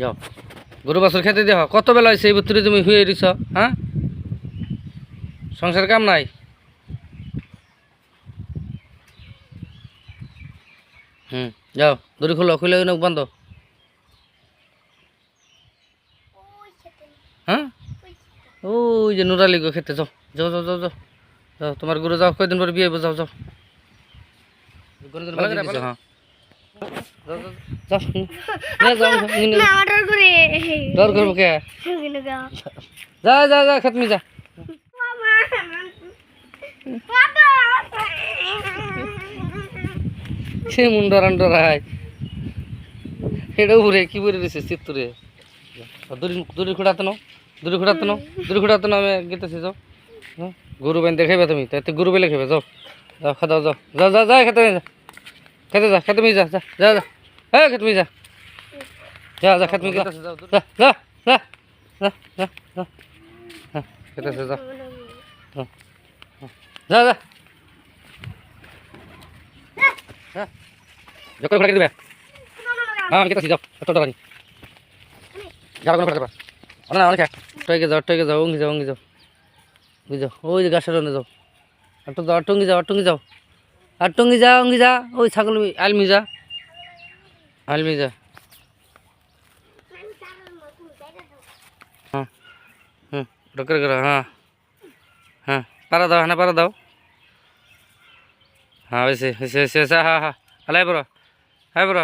যাও। গরু বাছুর খেতে দেহ। কত বেলা হয়েছে এই ভিতরে তুমি শুয়ে দিছ হ্যাঁ? সংসার কাম নাই? হুম যাও দড়ি খুলো খুলে নখ বন্ধ। হ্যাঁ? ওই যে নুরালি গো খেতে যাও যাও যাও যাও যাও। যাও তোমার গরু যাও কয়দিন পরে বিয়ে যাও যাও। হ্যাঁ ডর যা যা যা খেতমি যা সে মুন ডরান ডরাই এটা উপরে কি বলে দিছে চিত্তরে দূরি দূরি খুঁড়াতে নাও দূরি খুঁড়াতে আমি গেতেছি যাও হ্যাঁ গরু বাইন দেখাইবে তুমি তাতে গরু বেলে খাবে যাও যাও খাদাও যাও যাও যা যা খেতে যা খেতে যা খেতে যা যা যা যা হ্যাঁ খেতে যা। যা যা খেতে যা। যা যা যা যা যা যা যা। হ্যাঁ যা। যা যা। হ্যাঁ যা করে দিবে। হ্যাঁ আমি কেটেছি যাও। এত টাকা যাও কোনো ফেলতে পারো না অনেক টয়কে যাও টয়কে যাও অঙ্গি যাও অঙ্গি যাও। অঙ্গি যাও। ওই যে গাছের অনে যাও। একটু যাও টঙ্গি যাও টঙ্গি যাও। আর টঙ্গি যা অঙ্গি যা। ওই ছাগল আলমি যা। আলমি যা হ্যাঁ হুম ডক্টর করো হ্যাঁ হ্যাঁ, হ্যাঁ, হ্যাঁ পারা দাও হ্যাঁ পারা দাও। হ্যাঁ হয়েছে হয়েছে হয়েছে হয়েছে হ্যাঁ হ্যাঁ, হ্যাঁ হ্যালো বড় হ্যাঁ বড়।